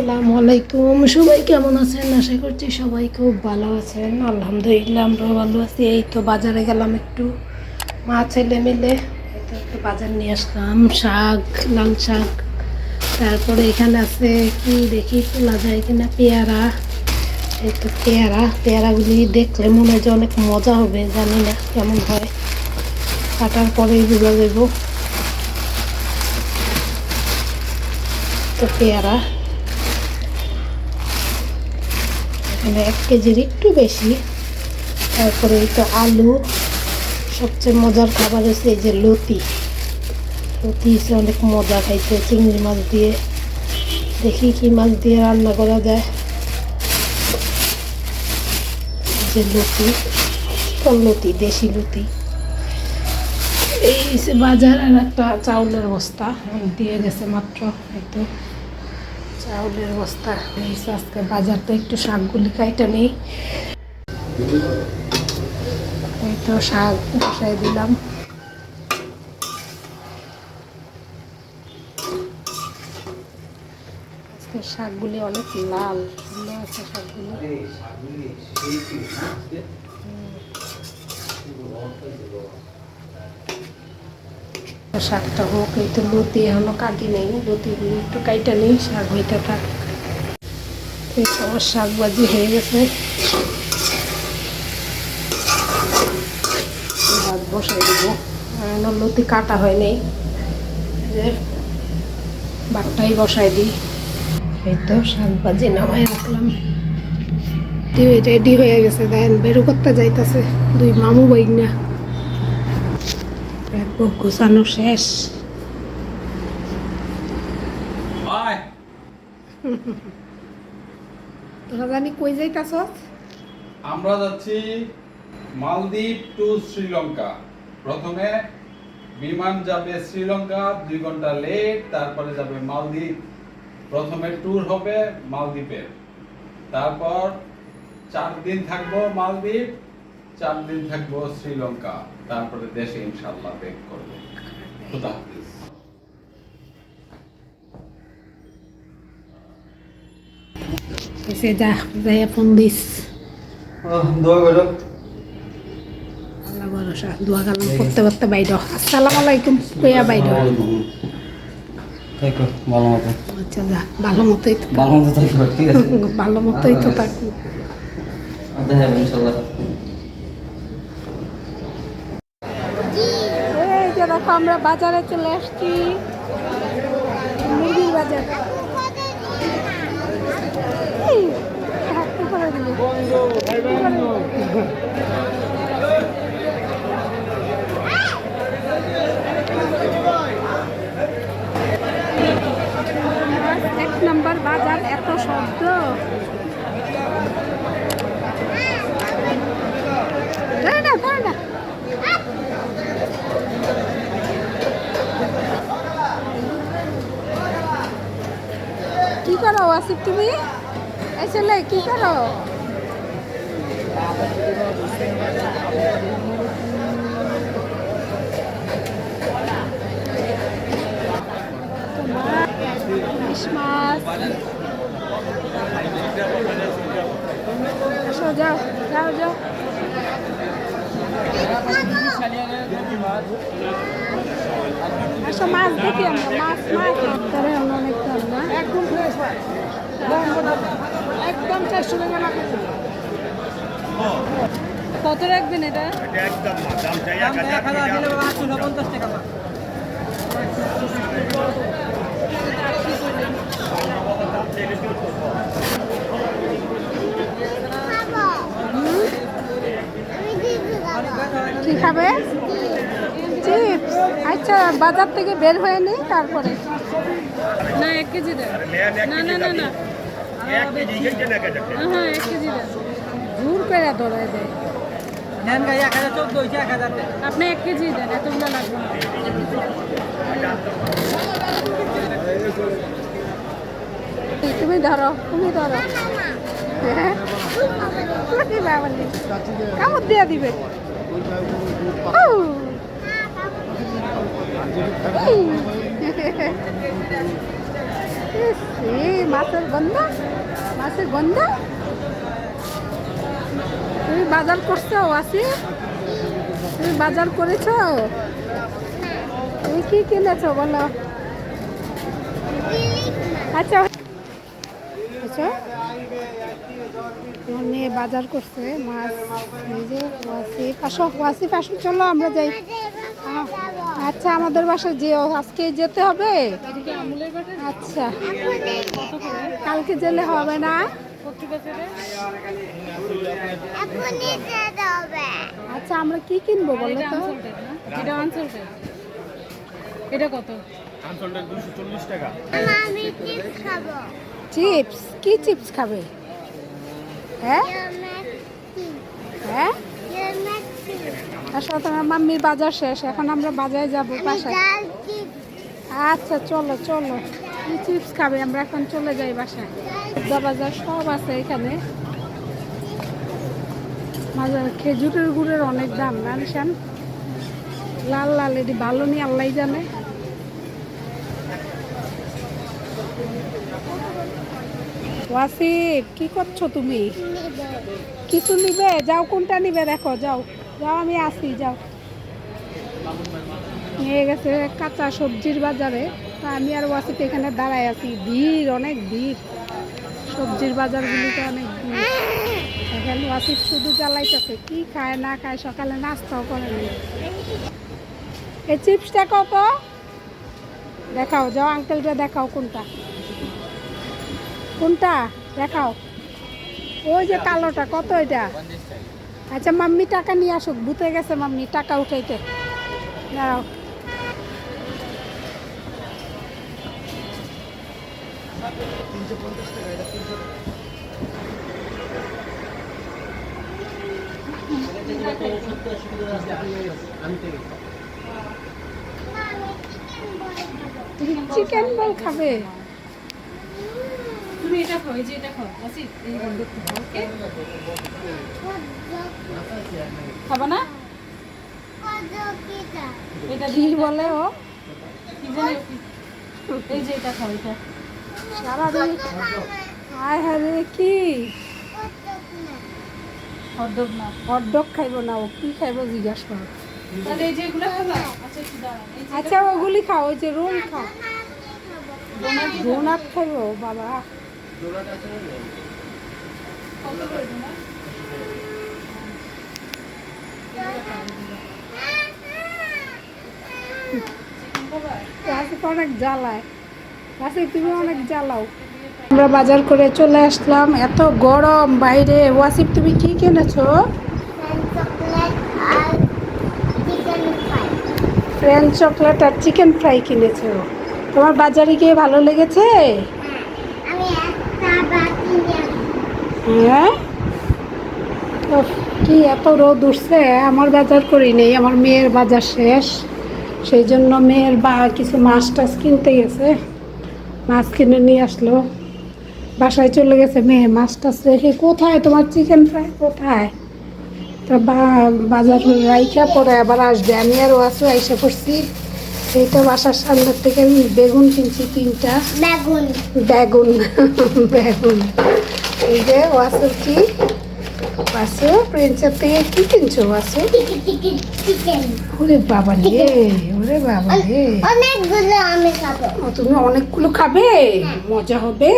আসসালামু আলাইকুম। সবাই কেমন আছেন? আশা করছি সবাই খুব ভালো আছেন। আলহামদুলিল্লাহ, আমরাও ভালো আছি। এই তো বাজারে গেলাম একটু মা ছেলে মিলে একটু বাজার নিয়ে আসলাম। শাক, লাল শাক। তারপরে এখানে আছে কি দেখি, তোলা যায় কিনা পেয়ারা। এই তো পেয়ারা। পেয়ারাগুলি দেখলে মনে হয় যে অনেক মজা হবে, জানি না কেমন হয়। কাটার পরেই বোঝা যাব। তো পেয়ারা। এখানে এক কেজির একটু বেশি। তারপরে তো আলু। সবচেয়ে মজার খাবার হচ্ছে এই যে লতি। লতি হচ্ছে অনেক মজা খাইতে চিংড়ি মাছ দিয়ে। দেখি কি মাছ দিয়ে রান্না করা যায়। যে লতি লতি, দেশি লতি। এই বাজার আর একটা চাউলের বস্তা, দিয়ে গেছে মাত্র, এই তো। চাউলের বস্তা। আজকে বাজার তো একটু শাকগুলি কাইটা নেই। এই তো শাক বসাই দিলাম। শাকগুলি অনেক লাল। ভালো আছে শাকগুলি। শাকটা হোক, এই তো লতি এখনও কাটি নেই। লতিগুলি একটু কাইটা নেই, শাক হইতে থাক। এই তো আমার শাক ভাজি হয়ে গেছে। ভাত বসাই দেবো। লতি কাটা হয় নাই। যে ভাতটাই বসাই দিই। এই তো শাক ভাজি নামাই রাখলাম। রেডি হয়ে গেছে, দেন বেরো করতে যাইতেছে। দুই মামু বাইক না একবার গোছানো শেষ Bye. তোরা জানি কই যাইতাছ আমরা যাচ্ছি মালদ্বীপ টু শ্রীলঙ্কা। প্রথমে বিমান যাবে শ্রীলঙ্কা দুই ঘণ্টা লেট তারপরে যাবে মালদ্বীপ। প্রথমে ট্যুর হবে মালদ্বীপের। তারপর চার দিন থাকব মালদ্বীপ চার দিন থাকব শ্রীলঙ্কা। তারপরে দেশে ইনশাল্লাহ ব্যাক করব। খুদা হাফিজ। এসে যাইয়া ফোন দিস দোয়া করো। আল্লাহ ভরসা দোয়া কালাম করতে করতে বাইর আসসালামু আলাইকুম কইয়া বাইর থাকো ভালো মতো। আচ্ছা যা ভালো মতোই তো ভালো মতো থাকো ঠিক আছে। ভালো মতোই তো থাকব দেখা ইনশাল্লাহ এই যে দেখো আমরা বাজারে চলে আসছি। মুরগির বাজার। এক নম্বর বাজার এত শব্দ দাঁড়া না দাঁড়া না কি করো আসিফ তুমি? এই ছেলে, কি করো? যাও যাও যাও। মাছ দেখি আমরা, মাছ মাছ। ধরে আমরা অনেক না? একদম একদম চারশো টাকা রাখা কত রাখবেন এটা? কি খাবে? আচ্ছা বাজার থেকে বের হয়ে নেই তারপরে? না এক কেজি দেন। না না না না। হ্যাঁ হ্যাঁ এক কেজি দেন। জোর করে ধরে দেয় আপনি এক কেজি দেন এতগুলো লাগবে তুমি ধরো তুমি ধরো। হ্যাঁ? কি বাবালি? কামড় দিয়ে দিবে। ও! মাছের গন্ধা মাছের গন্ধা তুমি বাজার করছ আসি তুমি বাজার করেছ তুমি কি কিনেছো বলো? আচ্ছা আচ্ছা আমার মেয়ে বাজার করছে মাছ এই যে ওয়াসিফ আসো ওয়াসিফ আসো চলো আমরা যাই। আচ্ছা আমাদের বাসায় যেও আজকে যেতে হবে? আচ্ছা কালকে গেলে হবে না? আচ্ছা আমরা কি কিনবো বলো এটা তো আনসোল্টেড এটা আনসোল্টেড এটা কত? চিপস কি চিপস খাবে? হ্যাঁ? হ্যাঁ? আসলে তোমার মাম্মির বাজার শেষ। এখন আমরা বাজারে যাব বাসায়। আচ্ছা চলো চলো। কি চিপস খাবে? আমরা এখন চলে যাই বাসায়। বাজার সব আছে এখানে। বাজার খেজুরের গুড়ের অনেক দাম নিশান লাল লাল এটি ভালো নি আল্লাহ জানে। ওয়াসিফ, কি করছ তুমি? কিছু নিবে? যাও, কোনটা নিবে দেখো, যাও। যাও, আমি আসি, যাও। নিয়ে গেছে কাঁচা সবজির বাজারে। তা আমি আর ওয়াসিফ এখানে দাঁড়ায় আছি। ভিড়, অনেক ভিড়। সবজির বাজারগুলিতে অনেক ভিড়। এখানে ওয়াসিফ শুধু জ্বালাইতেছে। কি খায়, না খায়, সকালে নাস্তাও করেনি এই চিপসটা কত? দেখাও, যাও আঙ্কেলটা দেখাও কোনটা। কোনটা? দেখাও। ওই যে কালোটা, কত এটা? আচ্ছা মাম্মি, টাকা নিয়ে আসুক। বুতে গেছে মাম্মি, টাকা উঠাইতে। দাঁড়াও। চিকেন বল খাবে। তুমি এটা খাও এই যে এটা খাও আসি এই বন্ধুকে ওকে খাবা না? এটা কি বলে ও? কি জানি এই যে এটা খাও এটা। সারাদিন আয় হ্যাঁ রে কি? হটডগ না। হটডগ খাইবো না ও কি খাইবো জিজ্ঞাসা করো। আচ্ছা আচ্ছা ওগুলি খাও ওই যে রোল খাও। ডোনাট খাইবো বাবা। অনেক জ্বালায়। রাসিক তুমি অনেক জ্বালাও। আমরা বাজার করে চলে আসলাম। এত গরম বাইরে। ওয়াসিফ, তুমি কি কিনেছো? ফ্রেঞ্চ চকলেট আর চিকেন ফ্রাই কিনেছো। তোমার বাজারে গিয়ে ভালো লেগেছে? হ্যাঁ? কি এত রোদ উঠছে, আমার বাজার করি নেই, আমার মেয়ের বাজার শেষ। সেই জন্য মেয়ের বা, কিছু মাছ টাছ কিনতে গেছে, মাছ কিনে নিয়ে আসলো। বাসায় চলে গেছে মেয়ে, মাছ টাছ রেখে কোথায় তোমার চিকেন ফ্রাই কোথায়? তা বা- বাজার রাইখা পরে আবার আসবে, আমি আর ওয়াসু আইসা পড়ছি। এইটা বাসার সামনের থেকে আমি বেগুন কিনছি তিনটা। বেগুন। বেগুন বেগুন। এই যে ওয়াসুর কি? ওয়াসু প্রিন্সের থেকে কি কিনছো ওয়াসু চিকেন ওরে বাবা রে ওরে বাবা রে। অনেকগুলো আমি খাব। ও, তুমি অনেকগুলো খাবে? মজা হবে?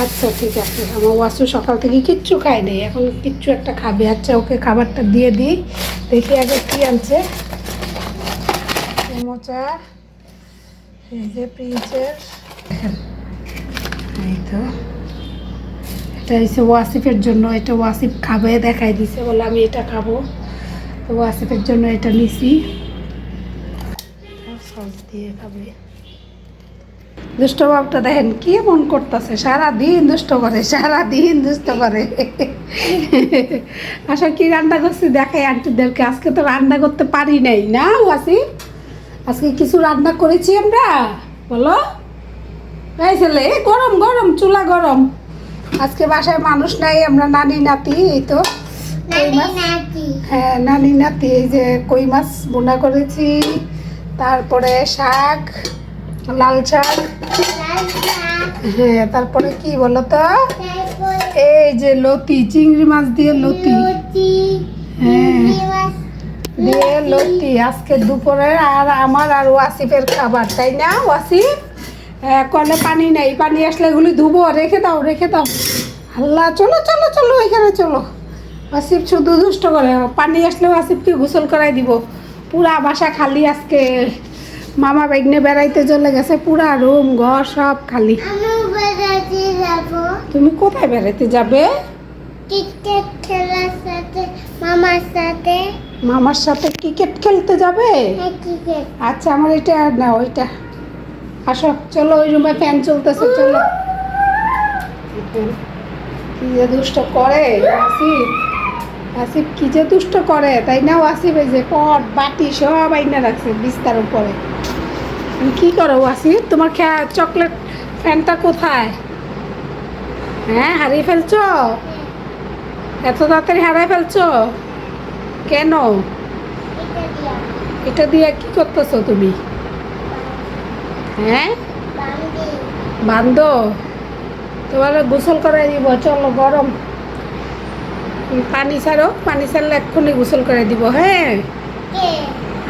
আচ্ছা ঠিক আছে। আমার ওয়াসু সকাল থেকে কিচ্ছু খায় নেই। এখন কিচ্ছু একটা খাবে। আচ্ছা ওকে খাবারটা দিয়ে দিই। দেখি আগে কি আনছে। মোচা এই যে প্রিন্সের এই তো। এটা হচ্ছে ওয়াসিফের জন্য, এটা ওয়াসিফ খাবে, দেখাই দিছে, বলে আমি এটা খাব। তো ওয়াসিফের জন্য এটা নিছি। সস দিয়ে খাবে। দুষ্ট বাবটা দেখেন কি মন করতেছে সারা দিন দুষ্ট করে সারা দিন দুষ্ট করে। আসলে কি রান্না করছি, দেখাই আন্টিদেরকে, আজকে তো রান্না করতে পারি নাই, না ওয়াসি আজকে কিছু রান্না করেছি আমরা বলো? এই ছেলে গরম গরম চুলা গরম। আজকে বাসায় মানুষ নাই আমরা নানি নাতি এই তো। কই মাছ? হ্যাঁ নানি নাতি এই যে কই মাছ বোনা করেছি। তারপরে শাক লাল শাক। হ্যাঁ তারপরে কি বলো তো? এই যে লতি চিংড়ি মাছ দিয়ে লতি হ্যাঁ। দিয়ে লতি আজকে দুপুরে আর আমার আর ওয়াসিফের খাবার তাই না ওয়াসিফ? হ্যাঁ, কলে পানি নেই পানি আসলে এগুলি ধুবো রেখে দাও রেখে দাও। আল্লাহ চলো চলো চলো এখানে চলো। ওয়াসিফ শুধু দুষ্ট করে পানি আসলে ওয়াসিফকে গোসল করাই দিব। পুরা বাসা খালি আজকে। মামা বেগনে বেড়াইতে চলে গেছে পুরা রুম ঘর সব খালি। তুমি কোথায় বেড়াতে যাবে? ক্রিকেট খেলার সাথে মামার সাথে। মামার সাথে ক্রিকেট খেলতে যাবে? হ্যাঁ আচ্ছা আমার এটা আর না ওইটা। আসো চলো ওই রুমে ফ্যান চলতেছে চলো। কি যে দুষ্ট করে আসিফ। আসিফ কি যে দুষ্ট করে তাই না আসিফ? এই যে পট বাটি সব আইনা রাখছে বিস্তার উপরে। কি করো আসিফ? তোমার খেয়া চকলেট ফ্যানটা কোথায়? হ্যাঁ হারিয়ে ফেলছো? এত তাড়াতাড়ি হারাই ফেলছো? কেন? এটা দিয়া কি করতেছো তুমি? হ্যাঁ? বান্ধি? তোমার গোসল করাই দিব চলো গরম। পানি ছাড়ো পানি ছাড়লে এক্ষুনি গোসল করাই দিব হ্যাঁ?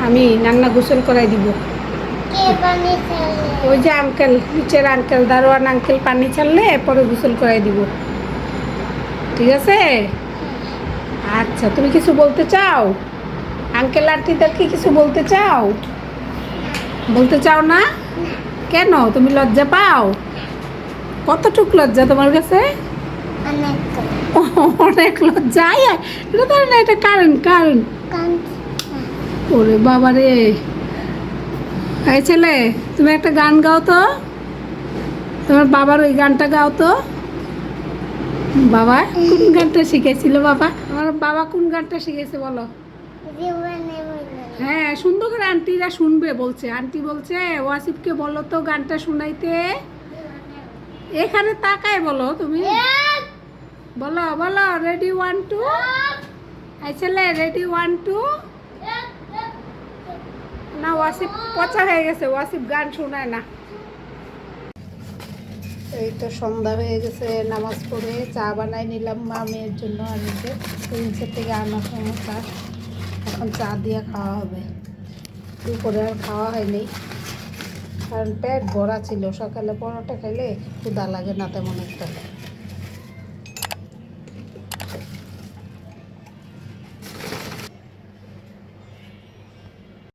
আমি নান্না গোসল করাই দিব। ওই যে আঙ্কেল নিচের আঙ্কেল দারোয়ান আঙ্কেল পানি ছাড়লে পরে গোসল করাই দিব। ঠিক আছে? আচ্ছা তুমি কিছু বলতে চাও? আঙ্কেল আন্টিদেরকে কিছু বলতে চাও? বলতে চাও না? কেন? তুমি লজ্জা পাও? কতটুক লজ্জা তোমার কাছে? অনেক লজ্জা। এটা ধরে না এটা কারেন্ট কান্ত ওরে বাবা রে। এই ছেলে তুমি একটা গান গাও তো। তোমার বাবার ওই গানটা গাও তো। বাবা কোন গানটা শিখেছিল বাবা? আমার বাবা কোন গানটা শিখেছে বলো? হ্যাঁ সুন্দর করে আন্টিরা শুনবে বলছে। আন্টি বলছে ওয়াসিফকে বলো তো গানটা শুনাইতে। এখানে তাকায় বলো তুমি। বলো বলো রেডি ওয়ান টু এই ছেলে রেডি ওয়ান টু না ওয়াসিফ পচা হয়ে গেছে। ওয়াসিফ গান শোনায় না। এই তো সন্ধ্যা হয়ে গেছে, নামাজ পড়ে চা বানাই নিলাম মা মেয়ের জন্য আমি যে প্রিন্সের থেকে আনা সমস্যা এখন চা দিয়ে খাওয়া হবে। দুপুরে আর খাওয়া হয়নি, কারণ পেট ভরা ছিল, সকালে পরোটা খেলে ক্ষুদা লাগে না তেমন একটা।